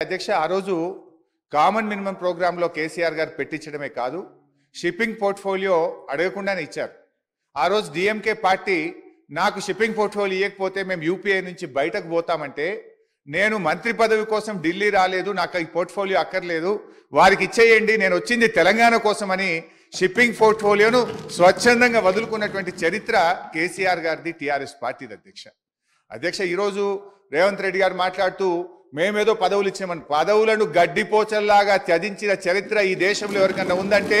అధ్యక్ష ఆ రోజు కామన్ మినిమం ప్రోగ్రాంలో కేసీఆర్ గారు పెట్టించడమే కాదు షిప్పింగ్ పోర్ట్ఫోలియో అడగకుండానే ఇచ్చారు. ఆ రోజు డిఎంకే పార్టీ నాకు షిప్పింగ్ పోర్ట్ఫోలియో ఇవ్వకపోతే మేము యూపీఐ నుంచి బయటకు పోతామంటే నేను మంత్రి పదవి కోసం ఢిల్లీ రాలేదు నాకు ఈ పోర్ట్ఫోలియో అక్కర్లేదు వారికి ఇచ్చేయండి నేను వచ్చింది తెలంగాణ కోసమని షిప్పింగ్ పోర్ట్ఫోలియోను స్వచ్ఛందంగా వదులుకున్నటువంటి చరిత్ర కేసీఆర్ గారిది టీఆర్ఎస్ పార్టీది అధ్యక్ష. అధ్యక్ష ఈరోజు రేవంత్ రెడ్డి గారు మాట్లాడుతూ మేమేదో పదవులు ఇచ్చినామని పదవులను గడ్డిపోచల్లాగా త్యజించిన చరిత్ర ఈ దేశంలో ఎవరికన్నా ఉందంటే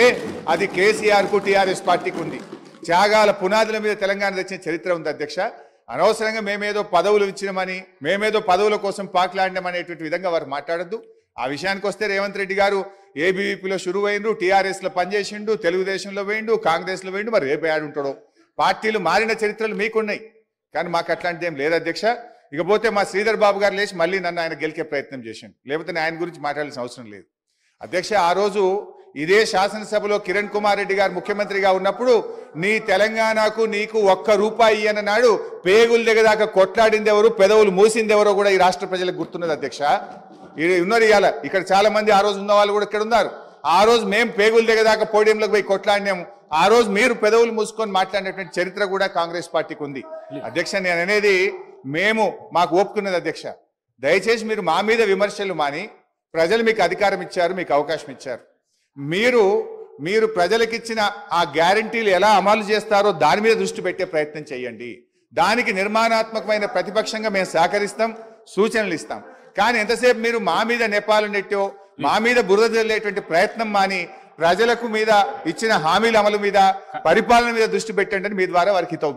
అది కేసీఆర్కు టీఆర్ఎస్ పార్టీకి ఉంది. త్యాగాల పునాదుల మీద తెలంగాణ తెచ్చిన చరిత్ర ఉంది అధ్యక్ష. అనవసరంగా మేమేదో పదవులు ఇచ్చినామని మేమేదో పదవుల కోసం పాకులాడినామనేటువంటి విధంగా వారు మాట్లాడద్దు. ఆ విషయానికి వస్తే రేవంత్ రెడ్డి గారు ఏబీవీపీలో షురువైండ్రు టీఆర్ఎస్లో పనిచేసిండు తెలుగుదేశంలో వేయండు కాంగ్రెస్లో వేయండు మరి రేపు ఆడుంటాడు? పార్టీలు మారిన చరిత్రలు మీకున్నాయి. కానీ మాకు అట్లాంటిది ఏం లేదు అధ్యక్ష. ఇకపోతే మా శ్రీధర్ బాబు గారు లేచి మళ్ళీ నన్ను ఆయన గెలికే ప్రయత్నం చేసిండు. లేకపోతే నేను ఆయన గురించి మాట్లాడాల్సిన అవసరం లేదు. అధ్యక్ష ఆ రోజు ఇదే శాసనసభలో కిరణ్ కుమార్ రెడ్డి గారు ముఖ్యమంత్రిగా ఉన్నప్పుడు నీ తెలంగాణకు నీకు ఒక్క రూపాయి అన్నాడు పేగులు దగ్గరదాకా కొట్లాడింది ఎవరు పెదవులు మూసింది ఎవరో కూడా ఈ రాష్ట్ర ప్రజలకు గుర్తున్నది అధ్యక్ష. ఇది ఉన్నారు ఇవాళ ఇక్కడ చాలా మంది ఆ రోజు ఉన్న వాళ్ళు కూడా ఇక్కడ ఉన్నారు. ఆ రోజు మేము పేగులు దిగదాకా పోడియంలోకి పోయి కొట్లాడినాము. ఆ రోజు మీరు పెదవులు మూసుకొని మాట్లాడినటువంటి చరిత్ర కూడా కాంగ్రెస్ పార్టీకి ఉంది. అధ్యక్ష నేను అనేది మేము మాకు ఒప్పుకున్నది అధ్యక్ష. దయచేసి మీరు మా మీద విమర్శలు మాని ప్రజలు మీకు అధికారం ఇచ్చారు మీకు అవకాశం ఇచ్చారు. మీరు మీరు ప్రజలకిచ్చిన ఆ గ్యారంటీలు ఎలా అమలు చేస్తారో దాని మీద దృష్టి పెట్టే ప్రయత్నం చేయండి. దానికి నిర్మాణాత్మకమైన ప్రతిపక్షంగా మేము సహకరిస్తాం సూచనలు ఇస్తాం. కానీ ఎంతసేపు మీరు మా మీద నెపాలు నెట్టో మా మీద బురద జల్లేటువంటి ప్రయత్నం మాని ప్రజలకు మీద ఇచ్చిన హామీల అమలు మీద పరిపాలన మీద దృష్టి పెట్టండి అని మీ ద్వారా వారికి హితవు